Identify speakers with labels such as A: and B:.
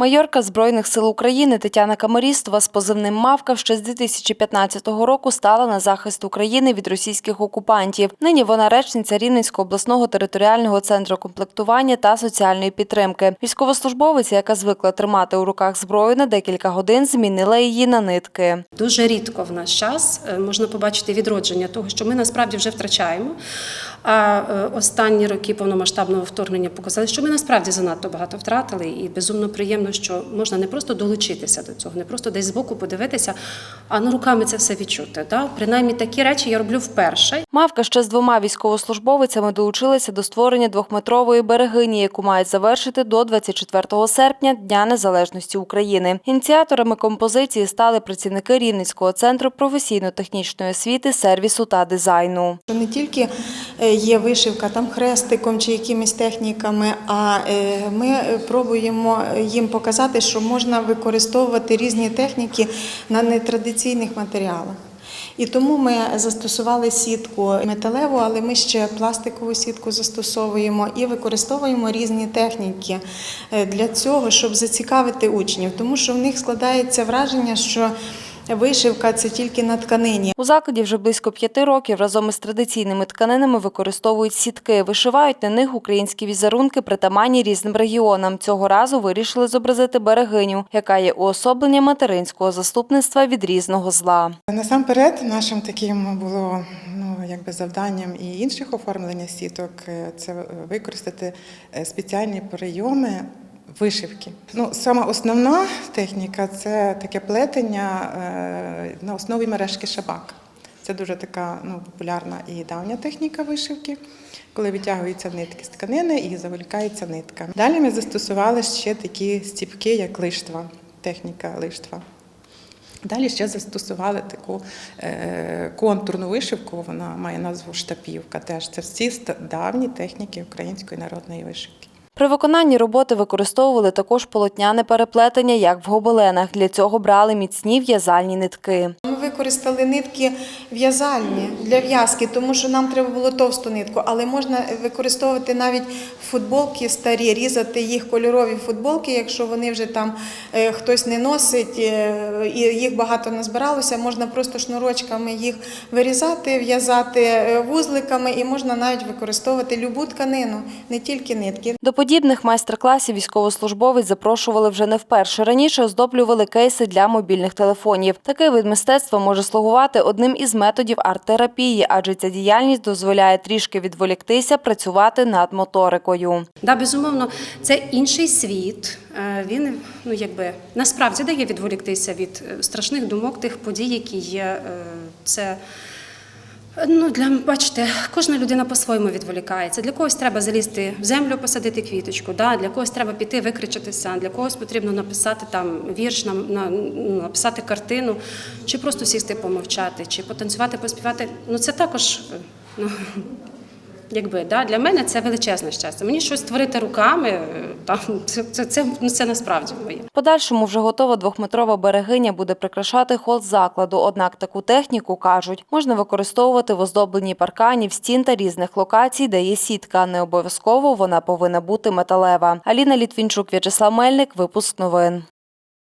A: Майорка Збройних сил України Тетяна Камарістова з позивним «Мавка» ще з 2015 року стала на захист України від російських окупантів. Нині вона речниця Рівненського обласного територіального центру комплектування та соціальної підтримки. Військовослужбовиця, яка звикла тримати у руках зброю на декілька годин, змінила її на нитки.
B: Дуже рідко в наш час е, можна побачити відродження того, що ми насправді вже втрачаємо. А е, останні роки повномасштабного вторгнення показали, що ми насправді занадто багато втратили, і безумно приємно, що можна не просто долучитися до цього, не просто десь збоку подивитися, а ну руками це все відчути. Да? Принаймні такі речі я роблю вперше.
A: Мавка ще з двома військовослужбовицями долучилася до створення двохметрової берегині, яку мають завершити до 24 серпня Дня Незалежності України. Ініціаторами композиції стали працівники Рівненського центру професійно-технічної освіти, сервісу та дизайну.
C: Що не тільки є вишивка там хрестиком чи якимись техніками, а е, ми е, пробуємо їм показати, що можна використовувати різні техніки на нетрадиційних матеріалах. І тому ми застосували сітку металеву, але ми ще пластикову сітку застосовуємо і використовуємо різні техніки е, для цього, щоб зацікавити учнів, тому що в них складається враження, що вишивка це тільки на тканині.
A: У закладі вже близько п'яти років разом із традиційними тканинами використовують сітки, вишивають на них українські візерунки, притаманні різним регіонам. Цього разу вирішили зобразити берегиню, яка є уособленням материнського заступництва від різного зла.
D: Насамперед, нашим таким було ну якби завданням і інших оформлення сіток е, це використати е, спеціальні прийоми. Вишивки. Ну, сама основна техніка це таке плетення е, на основі мережки шабак. Це дуже така ну, популярна і давня техніка вишивки, коли витягуються нитки з тканини і заволікається нитка. Далі ми застосували ще такі стіпки, як лиштва, техніка лиштва. Далі ще застосували таку е, контурну вишивку, вона має назву штапівка. Теж це всі давні техніки української народної вишивки.
A: При виконанні роботи використовували також полотняне переплетення, як в гобеленах. Для цього брали міцні в'язальні нитки.
C: Ми використали нитки в'язальні для в'язки, тому що нам треба було товсту нитку, але можна використовувати навіть футболки старі, різати їх кольорові футболки, якщо вони вже там е, хтось не носить е, і їх багато назбиралося, можна просто шнурочками їх вирізати, в'язати е, вузликами, і можна навіть використовувати любу тканину, не тільки нитки.
A: Подібних майстер-класів військовослужбовець запрошували вже не вперше. Раніше оздоблювали кейси для мобільних телефонів. Такий вид мистецтва може слугувати одним із методів арт-терапії, адже ця діяльність дозволяє трішки відволіктися, працювати над моторикою.
B: Да, безумовно, це інший світ. Е, Він ну якби насправді дає відволіктися від е, страшних думок тих подій, які є. Е, Це ну для бачите, кожна людина по-своєму відволікається. Для когось треба залізти в землю, посадити квіточку. Да? Для когось треба піти викричатися, для когось потрібно написати там вірш, на, на, ну, написати картину, чи просто сісти помовчати, чи потанцювати, поспівати. Ну це також. е, Ну, Якби да, для мене це величезне щастя. Мені щось створити руками, е, там це, це, це, ну, це насправді моє.
A: Подальшому вже готова двохметрова берегиня буде прикрашати хол закладу. Однак таку техніку кажуть, можна використовувати в оздобленні парканів, стін та різних локацій, де є сітка. Не обов'язково вона повинна бути металева. Аліна Літвінчук, В'ячеслав Мельник. Випуск новин.